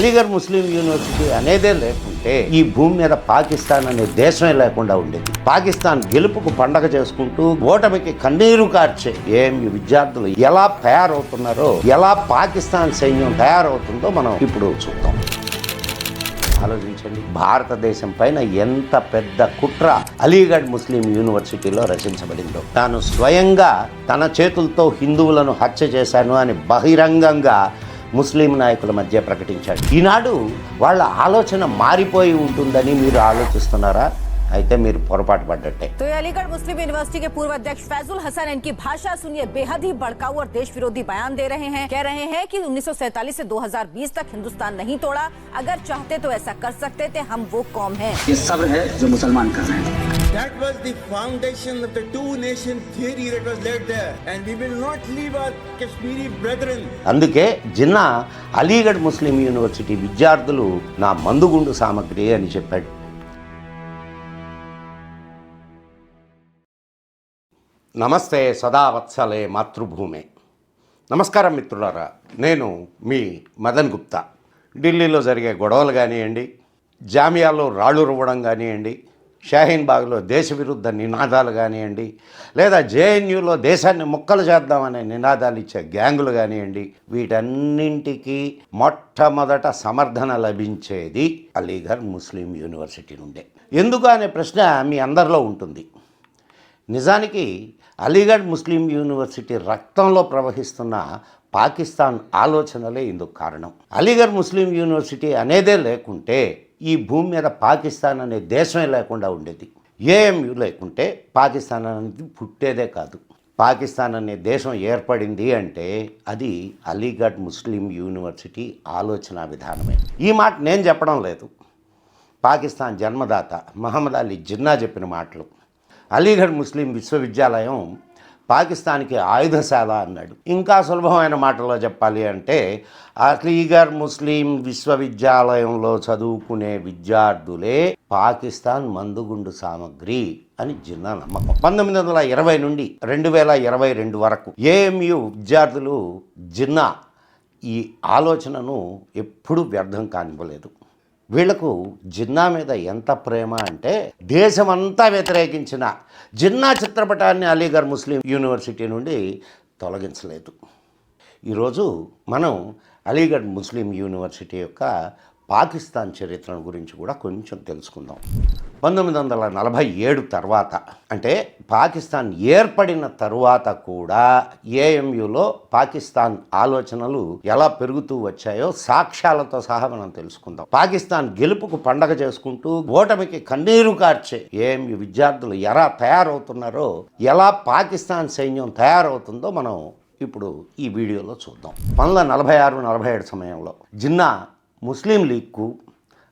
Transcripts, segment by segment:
అలీగర్ ముస్లిం university అనేదే లేకుంటే ఈ భూమి మీద పాకిస్తాన్ అనే దేశమే లేకుండా ఉండేది. పాకిస్తాన్ గెలుపుకు పండగ చేసుకుంటూ ఓటమికి కన్నీరు కార్చే ఏమి విద్యార్థులు ఎలా తయారవుతున్నారో ఎలా పాకిస్తాన్ సైన్యం తయారవుతుందో మనం ఇప్పుడు చూద్దాం. ఆలోచించండి. భారతదేశం పైన ఎంత పెద్ద కుట్ర అలీగఢ్ ముస్లిం యూనివర్సిటీలో రచించబడిందో. తాను స్వయంగా తన చేతులతో హిందువులను హత్య చేశాను అని బహిరంగంగా ముస్లిం నాయకుల మధ్య ప్రకటించాడు ఈనాడు వాళ్ళ ఆలోచన మారిపోయి ఉంటుందని మీరు ఆలోచిస్తున్నారా అయితే మీరు పొరపాటు పడ్డట్టే तो ये अलीगढ़ मुस्लिम यूनिवर्सिटी के पूर्व अध्यक्ष फैजुल हसन इनकी भाषा सुनिए बेहद ही भड़काऊ और देश विरोधी बयान दे रहे हैं कह रहे हैं कि 1947 से 2020 तक हिंदुस्तान नहीं तोड़ा अगर चाहते तो ऐसा कर सकते थे हम वो कौम हैं ये सब्र है जो मुसलमान कर रहे हैं That was the foundation of the two nation theory that was laid there. And we will not leave our Kashmiri brethren. అందుకే జిన్నా అలీగఢ్ ముస్లిం యూనివర్సిటీ విద్యార్థులు నా మందుగుండు సామగ్రి అని చెప్పాడు. నమస్తే సదావత్సలే మాతృభూమే. నమస్కారం మిత్రులారా నేను మీ మదన్ గుప్తా. ఢిల్లీలో జరిగే గొడవలు కానివ్వండి జామియాలో రాళ్ళు రువ్వడం కానివ్వండి షాహీన్ బాగ్లో దేశ విరుద్ధ నినాదాలు కానివ్వండి లేదా జేఎన్యూలో దేశాన్ని ముక్కలు చేద్దామనే నినాదాలు ఇచ్చే గ్యాంగులు కానివ్వండి వీటన్నింటికి మొట్టమొదట సమర్థన లభించేది అలీఘర్ ముస్లిం యూనివర్సిటీ నుండే. ఎందుకు అనే ప్రశ్న మీ అందరిలో ఉంటుంది. నిజానికి అలీగఢ్ ముస్లిం యూనివర్సిటీ రక్తంలో ప్రవహిస్తున్న పాకిస్తాన్ ఆలోచనలే ఇందుకు కారణం. అలీగఢ్ ముస్లిం యూనివర్సిటీ అనేదే లేకుంటే ఈ భూమి మీద పాకిస్తాన్ అనే దేశమే లేకుండా ఉండేది. ఏఎంయు లేకుంటే పాకిస్తాన్ అనేది పుట్టేదే కాదు. పాకిస్తాన్ అనే దేశం ఏర్పడింది అంటే అది అలీగఢ్ ముస్లిం యూనివర్సిటీ ఆలోచన విధానమే. ఈ మాట నేను చెప్పడం లేదు. పాకిస్తాన్ జన్మదాత మహమ్మద్ అలీ జిన్నా చెప్పిన మాటలు. అలీగఢ్ ముస్లిం విశ్వవిద్యాలయం పాకిస్తాన్కి ఆయుధశాల అన్నాడు. ఇంకా సులభమైన మాటలో చెప్పాలి అంటే అలీగర్ ముస్లిం విశ్వవిద్యాలయంలో చదువుకునే విద్యార్థులే పాకిస్తాన్ మందుగుండు సామగ్రి అని జిన్నా నమ్మకం. పంతొమ్మిది వందల ఇరవై నుండి రెండు వేల ఇరవై రెండు వరకు ఏఎంయు విద్యార్థులు జిన్నా ఈ ఆలోచనను ఎప్పుడూ వ్యర్థం కానివ్వలేదు. వీళ్ళకు జిన్నా మీద ఎంత ప్రేమ అంటే దేశమంతా వ్యతిరేకించిన జిన్నా చిత్రపటాన్ని అలీగఢ్ ముస్లిం యూనివర్సిటీ నుండి తొలగించలేదు. ఈరోజు మనం అలీగఢ్ ముస్లిం యూనివర్సిటీ యొక్క పాకిస్తాన్ చరిత్ర గురించి కూడా కొంచెం తెలుసుకుందాం. పంతొమ్మిది వందల నలభై ఏడు తర్వాత అంటే పాకిస్తాన్ ఏర్పడిన తరువాత కూడా ఏఎంయులో పాకిస్తాన్ ఆలోచనలు ఎలా పెరుగుతూ వచ్చాయో సాక్ష్యాలతో సహా మనం తెలుసుకుందాం. పాకిస్తాన్ గెలుపుకు పండగ చేసుకుంటూ ఓటమికి కన్నీరు కార్చే ఏఎంయు విద్యార్థులు ఎలా తయారవుతున్నారో ఎలా పాకిస్తాన్ సైన్యం తయారవుతుందో మనం ఇప్పుడు ఈ వీడియోలో చూద్దాం. పంతొమ్మిది నలభై ఆరు నలభై ఏడు సమయంలో జిన్నా ముస్లిం లీగ్కు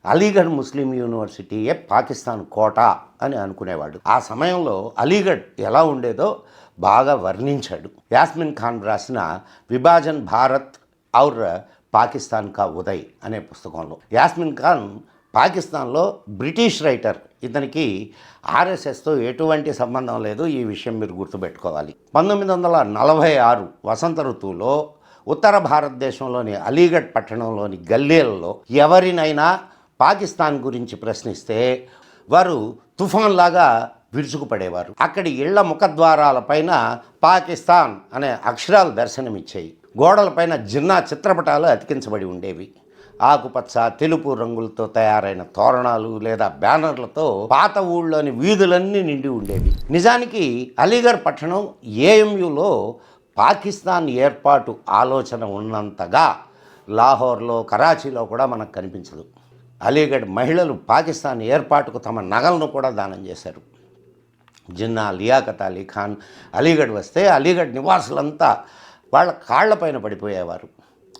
అలీగఢ్ ముస్లిం యూనివర్సిటీయే పాకిస్తాన్ కోట అని అనుకునేవాడు. ఆ సమయంలో అలీగఢ్ ఎలా ఉండేదో బాగా వర్ణించాడు. యాస్మిన్ ఖాన్ రాసిన విభాజన్ భారత్ ఔర్ పాకిస్తాన్ కా ఉదయ్ అనే పుస్తకంలో. యాస్మిన్ ఖాన్ పాకిస్తాన్లో బ్రిటిష్ రైటర్. ఇతనికి ఆర్ఎస్ఎస్తో ఎటువంటి సంబంధం లేదు. ఈ విషయం మీరు గుర్తుపెట్టుకోవాలి. పంతొమ్మిది వందల నలభై ఆరు వసంత ఋతువులో ఉత్తర భారతదేశంలోని అలీగఢ్ పట్టణంలోని గల్లీలలో ఎవరినైనా పాకిస్తాన్ గురించి ప్రశ్నిస్తే వారు తుఫాన్లాగా విరుచుకుపడేవారు. అక్కడి ఇళ్ళ ముఖద్వారాలపైన పాకిస్తాన్ అనే అక్షరాలు దర్శనమిచ్చాయి. గోడలపైన జిన్నా చిత్రపటాలు అతికించబడి ఉండేవి. ఆకుపచ్చ తెలుపు రంగులతో తయారైన తోరణాలు లేదా బ్యానర్లతో పాత ఊళ్ళోని వీధులన్నీ నిండి ఉండేవి. నిజానికి అలీగఢ్ పట్టణం ఏఎంయులో పాకిస్తాన్ ఏర్పాటు ఆలోచన ఉన్నంతగా లాహోర్లో కరాచీలో కూడా మనకు కనిపించదు. అలీగఢ్ మహిళలు పాకిస్తాన్ ఏర్పాటుకు తమ నగలను కూడా దానం చేశారు. జిన్నా లియాకత్ అలీ ఖాన్ అలీగఢ్ వస్తే అలీగఢ్ నివాసులంతా వాళ్ళ కాళ్ళపైన పడిపోయేవారు.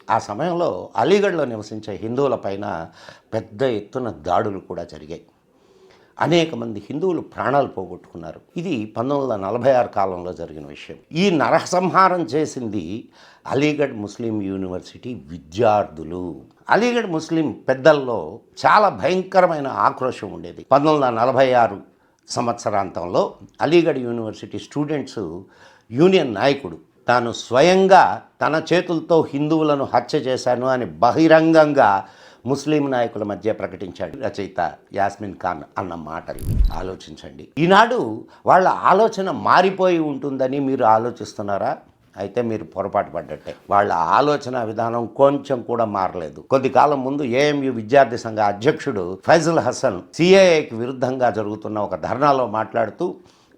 ఆ సమయంలో అలీగఢ్లో నివసించే హిందువులపైన పెద్ద ఎత్తున దాడులు కూడా జరిగాయి. అనేక మంది హిందువులు ప్రాణాలు పోగొట్టుకున్నారు. ఇది పంతొమ్మిది వందల నలభై ఆరు కాలంలో జరిగిన విషయం. ఈ నరసంహారం చేసింది అలీగఢ్ ముస్లిం యూనివర్సిటీ విద్యార్థులు. అలీగఢ్ ముస్లిం పెద్దల్లో చాలా భయంకరమైన ఆక్రోషం ఉండేది. పంతొమ్మిది వందల నలభై ఆరు సంవత్సరాంతంలో అలీగఢ్ యూనివర్సిటీ స్టూడెంట్స్ యూనియన్ నాయకుడు తాను స్వయంగా తన చేతులతో హిందువులను హత్య చేశాను అని బహిరంగంగా ముస్లిం నాయకుల మధ్య ప్రకటించాడు రచయిత యాస్మిన్ ఖాన్ అన్న మాటలు ఆలోచించండి. ఈనాడు వాళ్ళ ఆలోచన మారిపోయి ఉంటుందని మీరు ఆలోచిస్తున్నారా? అయితే మీరు పొరపాటు పడ్డట్టే. వాళ్ళ ఆలోచన విధానం కొంచెం కూడా మారలేదు. కొద్ది కాలం ముందు ఏఎంయు విద్యార్థి సంఘ అధ్యక్షుడు ఫైజుల్ హసన్ సిఏఏకి విరుద్ధంగా జరుగుతున్న ఒక ధర్నాలో మాట్లాడుతూ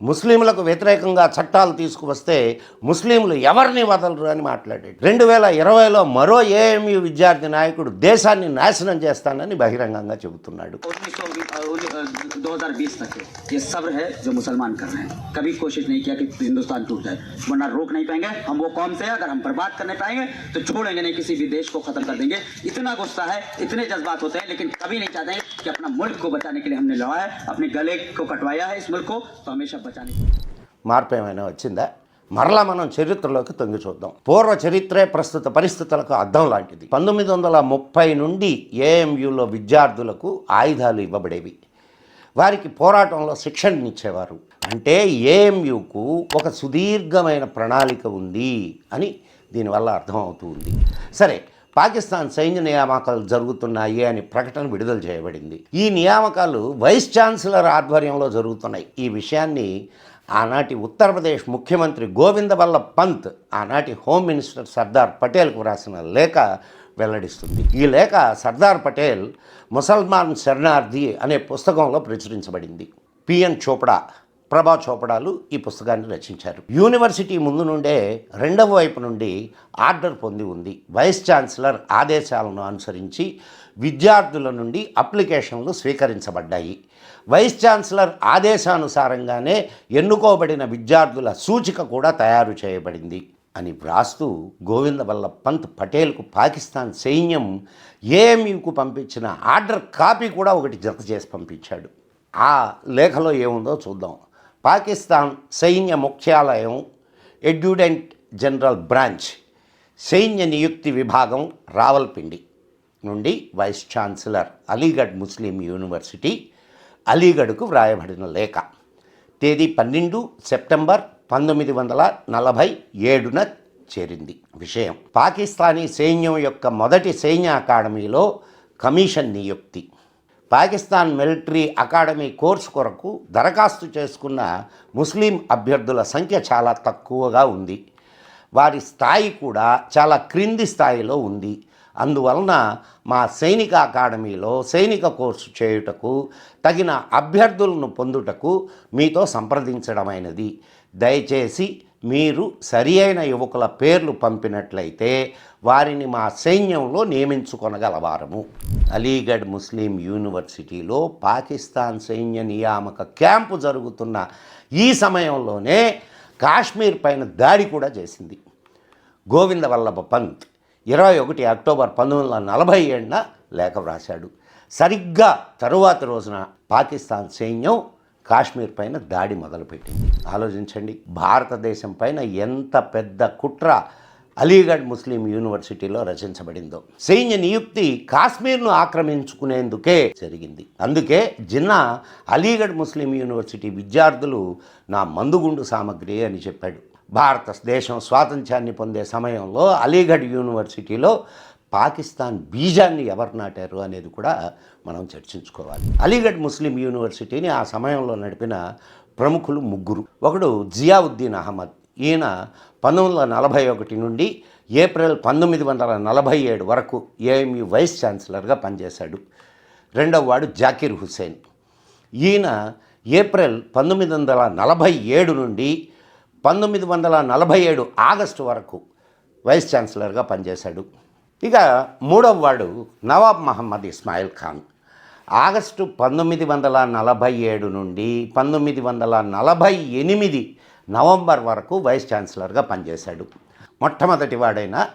ముస్లింలకు వ్యతిరేకంగా చట్టాలు తీసుకువస్తే ముస్లింలు ఎవరిని వదలరు అని మాట్లాడాడు రెండు వేల ఇరవైలో మరో ఏఎంయు విద్యార్థి నాయకుడు దేశాన్ని నాశనం చేస్తానని బహిరంగంగా చెబుతున్నాడు दो हजार बीस तक के ये सब्र है जो मुसलमान कर रहे हैं कभी कोशिश नहीं किया कि हिंदुस्तान टूट जाए वरना रोक नहीं पाएंगे हम वो कौम से हैं, अगर हम बर्बाद करने पाएंगे तो छोड़ेंगे नहीं किसी भी देश को खत्म कर देंगे इतना गुस्सा है इतने जज्बात होते हैं लेकिन कभी नहीं चाहते हैं कि अपना मुल्क को बचाने के लिए हमने लड़ा है अपने गले को कटवाया है इस मुल्क को तो हमेशा बचाने के लिए మార్పు ఏమైనా వచ్చిందా? మరలా మనం చరిత్రలోకి తొంగి చూద్దాం. పూర్వ చరిత్రే ప్రస్తుత పరిస్థితులకు అర్థం లాంటిది. పంతొమ్మిది వందల ముప్పై నుండి ఏఎంయులో విద్యార్థులకు ఆయుధాలు ఇవ్వబడేవి. వారికి పోరాటంలో శిక్షణనిచ్చేవారు అంటే ఏఎంయుకు ఒక సుదీర్ఘమైన ప్రణాళిక ఉంది అని దీనివల్ల అర్థమవుతూ ఉంది. సరే పాకిస్తాన్ సైన్య నియామకాలు జరుగుతున్నాయి అని ప్రకటన విడుదల చేయబడింది. ఈ నియామకాలు వైస్ ఛాన్సలర్ ఆధ్వర్యంలో జరుగుతున్నాయి. ఈ విషయాన్ని ఆనాటి ఉత్తరప్రదేశ్ ముఖ్యమంత్రి గోవింద వల్లభ్ పంత్ ఆనాటి హోమ్ మినిస్టర్ సర్దార్ పటేల్కు రాసిన లేఖ వెల్లడిస్తుంది. ఈ లేఖ సర్దార్ పటేల్ ముసల్మాన్ శరణార్థి అనే పుస్తకంలో ప్రచురించబడింది. పిఎన్ చోప్డా ప్రభా చోపడాలు ఈ పుస్తకాన్ని రచించారు. యూనివర్సిటీ ముందు నుండే రెండవ వైపు నుండి ఆర్డర్ పొంది ఉంది. వైస్ ఛాన్సలర్ ఆదేశాలను అనుసరించి విద్యార్థుల నుండి అప్లికేషన్లు స్వీకరించబడ్డాయి. వైస్ ఛాన్సలర్ ఆదేశానుసారంగానే ఎన్నుకోబడిన విద్యార్థుల సూచిక కూడా తయారు చేయబడింది అని వ్రాస్తూ గోవింద వల్లభ్ పంత్ పటేల్కు పాకిస్తాన్ సైన్యం ఏఎంయుకు పంపించిన ఆర్డర్ కాపీ కూడా ఒకటి జత చేసి పంపించాడు. ఆ లేఖలో ఏముందో చూద్దాం. పాకిస్తాన్ సైన్య ముఖ్యాలయం ఎడ్యుడెంట్ జనరల్ బ్రాంచ్ సైన్య నియుక్తి విభాగం రావల్పిండి నుండి vice chancellor Aligarh Muslim university అలీగఢ్కు వ్రాయబడిన లేఖ. తేదీ పన్నెండు సెప్టెంబర్ పంతొమ్మిది వందల నలభై ఏడున చేరింది విషయం. పాకిస్తానీ సైన్యం యొక్క మొదటి సైన్య అకాడమీలో కమిషన్ నియుక్తి. పాకిస్తాన్ మిలిటరీ అకాడమీ కోర్సు కొరకు దరఖాస్తు చేసుకున్న ముస్లిం అభ్యర్థుల సంఖ్య చాలా తక్కువగా ఉంది. వారి స్థాయి కూడా చాలా క్రింది స్థాయిలో ఉంది. అందువలన మా సైనిక అకాడమీలో సైనిక కోర్సు చేయుటకు తగిన అభ్యర్థులను పొందుటకు మీతో సంప్రదించడమైనది. దయచేసి మీరు సరి అయిన యువకుల పేర్లు పంపినట్లయితే వారిని మా సైన్యంలో నియమించుకొనగలవారము. అలీగఢ్ ముస్లిం యూనివర్సిటీలో పాకిస్తాన్ సైన్య నియామక క్యాంపు జరుగుతున్న ఈ సమయంలోనే కాశ్మీర్ పైన దాడి కూడా చేసింది. గోవింద వల్లభ పంత్ ఇరవై ఒకటి అక్టోబర్ పంతొమ్మిది వందల నలభై ఏడున లేఖ వ్రాశాడు. సరిగ్గా తరువాతి రోజున పాకిస్తాన్ సైన్యం కాశ్మీర్ పైన దాడి మొదలుపెట్టింది. ఆలోచించండి భారతదేశం పైన ఎంత పెద్ద కుట్ర అలీగఢ్ ముస్లిం యూనివర్సిటీలో రచించబడిందో. సైన్య నియుక్తి కాశ్మీర్ను ఆక్రమించుకునేందుకే జరిగింది. అందుకే జిన్నా అలీగఢ్ ముస్లిం యూనివర్సిటీ విద్యార్థులు నా మందుగుండు సామగ్రి అని చెప్పాడు. భారతదేశం స్వాతంత్ర్యాన్ని పొందే సమయంలో అలీగఢ్ యూనివర్సిటీలో పాకిస్తాన్ బీజాన్ని ఎవరు నాటారు అనేది కూడా మనం చర్చించుకోవాలి. అలీగఢ్ ముస్లిం యూనివర్సిటీని ఆ సమయంలో నడిపిన ప్రముఖులు ముగ్గురు. ఒకడు జియావుద్దీన్ అహ్మద్. ఈయన పంతొమ్మిది వందల నలభై ఒకటి నుండి ఏప్రిల్ పంతొమ్మిది వందల నలభై ఏడు వరకు ఏఎంయు వైస్ ఛాన్సలర్గా పనిచేశాడు. రెండవ వాడు జాకీర్ హుసేన్ ఈయన ఏప్రిల్ పంతొమ్మిది వందల నలభై ఏడు నుండి పంతొమ్మిది వందల నలభై ఏడు ఆగస్టు వరకు వైస్ ఛాన్సలర్గా పనిచేశాడు. ఇక మూడవ వాడు నవాబ్ మహమ్మద్ ఇస్మాయిల్ ఖాన్. ఆగస్టు పంతొమ్మిది వందల నలభై ఏడు నుండి పంతొమ్మిది వందల నలభై ఎనిమిది నవంబర్ వరకు వైస్ ఛాన్సలర్గా పనిచేశాడు. మొట్టమొదటి వాడైన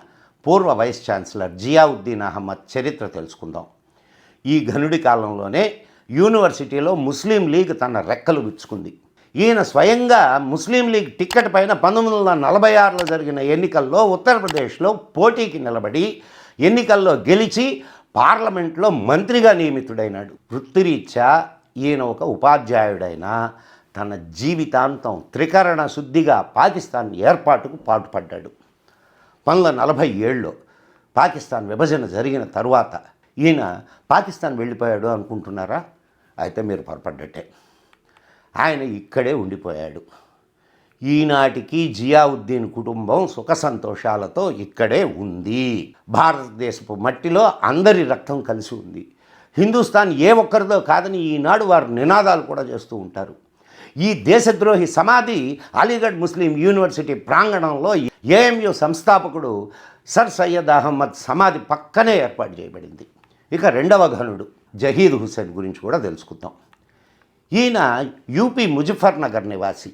పూర్వ వైస్ ఛాన్సలర్ జియావుద్దీన్ అహ్మద్ చరిత్ర తెలుసుకుందాం. ఈ ఘనుడి కాలంలోనే యూనివర్సిటీలో ముస్లిం లీగ్ తన రెక్కలు విచ్చుకుంది. ఈయన స్వయంగా ముస్లిం లీగ్ టిక్కెట్ పైన పంతొమ్మిది వందల నలభై ఆరులో జరిగిన ఎన్నికల్లో ఉత్తరప్రదేశ్లో పోటీకి నిలబడి ఎన్నికల్లో గెలిచి పార్లమెంట్లో మంత్రిగా నియమితుడైనాడు. వృత్తిరీత్యా ఈయన ఒక ఉపాధ్యాయుడైన తన జీవితాంతం త్రికరణ శుద్ధిగా పాకిస్తాన్ ఏర్పాటుకు పాటుపడ్డాడు. పంతొమ్మిది వందల నలభై ఏడులో పాకిస్తాన్ విభజన జరిగిన తర్వాత ఈయన పాకిస్తాన్ వెళ్ళిపోయాడు అనుకుంటున్నారా? అయితే మీరు పొరపడ్డట్టే. ఆయన ఇక్కడే ఉండిపోయాడు. ఈనాటికి జియావుద్దీన్ కుటుంబం సుఖ సంతోషాలతో ఇక్కడే ఉంది. భారతదేశపు మట్టిలో అందరి రక్తం కలిసి ఉంది. హిందుస్థాన్ ఏ ఒక్కరిదో కాదని ఈనాడు వారు నినాదాలు కూడా చేస్తూ ఉంటారు. ఈ దేశద్రోహి సమాధి అలీగఢ్ ముస్లిం యూనివర్సిటీ ప్రాంగణంలో ఏఎంయు సంస్థాపకుడు సర్ సయ్యద్ అహ్మద్ సమాధి పక్కనే ఏర్పాటు చేయబడింది. ఇక రెండవ ఘనుడు జహీద్ హుస్సేన్ గురించి కూడా తెలుసుకుందాం. ఈయన యూపీ ముజఫర్నగర్ నివాసి.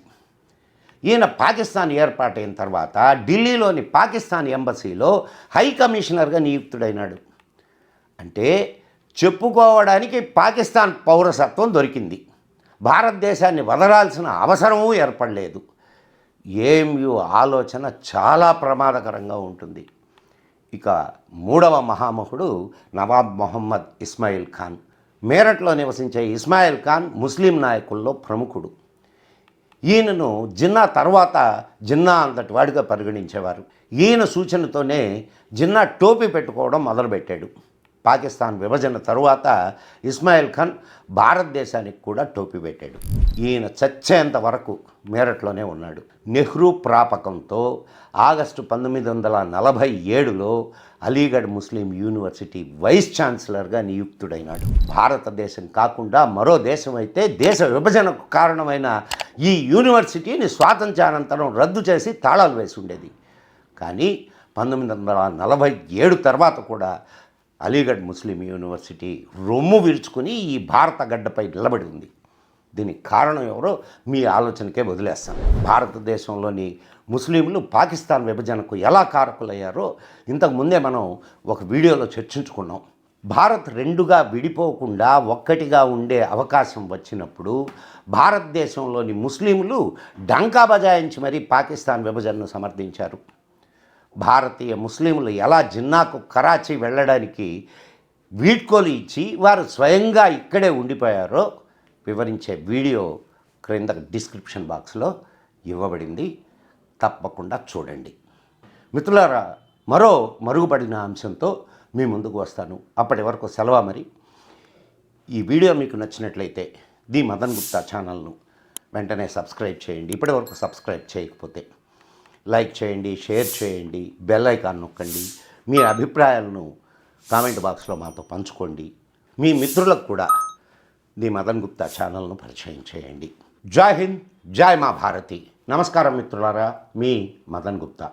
ఈయన పాకిస్తాన్ ఏర్పాటైన తర్వాత ఢిల్లీలోని పాకిస్తాన్ ఎంబసీలో హై కమిషనర్గా నియుక్తుడైనాడు. అంటే చెప్పుకోవడానికి పాకిస్తాన్ పౌరసత్వం దొరికింది. భారతదేశాన్ని వదలాల్సిన అవసరమూ ఏర్పడలేదు. ఏఎంయు ఆలోచన చాలా ప్రమాదకరంగా ఉంటుంది. ఇక మూడవ మహామహుడు నవాబ్ మొహమ్మద్ ఇస్మాయిల్ ఖాన్. మేరట్లో నివసించే ఇస్మాయిల్ ఖాన్ ముస్లిం నాయకుల్లో ప్రముఖుడు. ఈయనను జిన్నా తర్వాత జిన్నా అంతటి వాడిగా పరిగణించేవారు. ఈయన సూచనతోనే జిన్నా టోపీ పెట్టుకోవడం మొదలుపెట్టాడు. పాకిస్తాన్ విభజన తరువాత ఇస్మాయిల్ ఖాన్ భారతదేశానికి కూడా టోపీ పెట్టాడు. ఈయన చచ్చేంత వరకు మేరట్లోనే ఉన్నాడు. నెహ్రూ ప్రాపకంతో ఆగస్టు పంతొమ్మిది వందల నలభై ఏడులో అలీగఢ్ ముస్లిం యూనివర్సిటీ వైస్ ఛాన్సలర్గా నియుక్తుడైనాడు. భారతదేశం కాకుండా మరో దేశం అయితే దేశ విభజనకు కారణమైన ఈ యూనివర్సిటీని స్వాతంత్రానంతరం రద్దు చేసి తాళాలు వేసి ఉండేది. కానీ పంతొమ్మిది వందల నలభై ఏడు తర్వాత కూడా అలీగఢ్ ముస్లిం యూనివర్సిటీ రొమ్ము విరుచుకుని ఈ భారత గడ్డపై నిలబడి ఉంది. దీనికి కారణం ఎవరో మీ ఆలోచనకే వదిలేస్తాను. భారతదేశంలోని ముస్లింలు పాకిస్తాన్ విభజనకు ఎలా కారకులయ్యారో ఇంతకు ముందే మనం ఒక వీడియోలో చర్చించుకున్నాం. భారత్ రెండుగా విడిపోకుండా ఒక్కటిగా ఉండే అవకాశం వచ్చినప్పుడు భారతదేశంలోని ముస్లింలు డంకా బజాయించి మరీ పాకిస్తాన్ విభజనను సమర్థించారు. భారతీయ ముస్లింలు ఎలా జిన్నాకు కరాచీ వెళ్ళడానికి వీడ్కోలు ఇచ్చి వారు స్వయంగా ఇక్కడే ఉండిపోయారో వివరించే వీడియో క్రింద డిస్క్రిప్షన్ బాక్స్లో ఇవ్వబడింది. తప్పకుండా చూడండి. మిత్రులారా మరో మరుగుపడిన అంశంతో మీ ముందుకు వస్తాను. అప్పటి వరకు సెలవు మరి? ఈ వీడియో మీకు నచ్చినట్లయితే ది మదన్ గుప్తా ఛానల్ను వెంటనే సబ్స్క్రైబ్ చేయండి. ఇప్పటి వరకు సబ్స్క్రైబ్ చేయకపోతే లైక్ చేయండి షేర్ చేయండి బెల్ ఐకాన్ నొక్కండి మీ అభిప్రాయాలను కామెంట్ బాక్స్లో మాతో పంచుకోండి. మీ మిత్రులకు కూడా ది మదన్ గుప్తా ఛానల్ను పరిచయం చేయండి. జై హింద్ జై మా భారతి. నమస్కారం మిత్రులారా మీ మదన్ గుప్తా.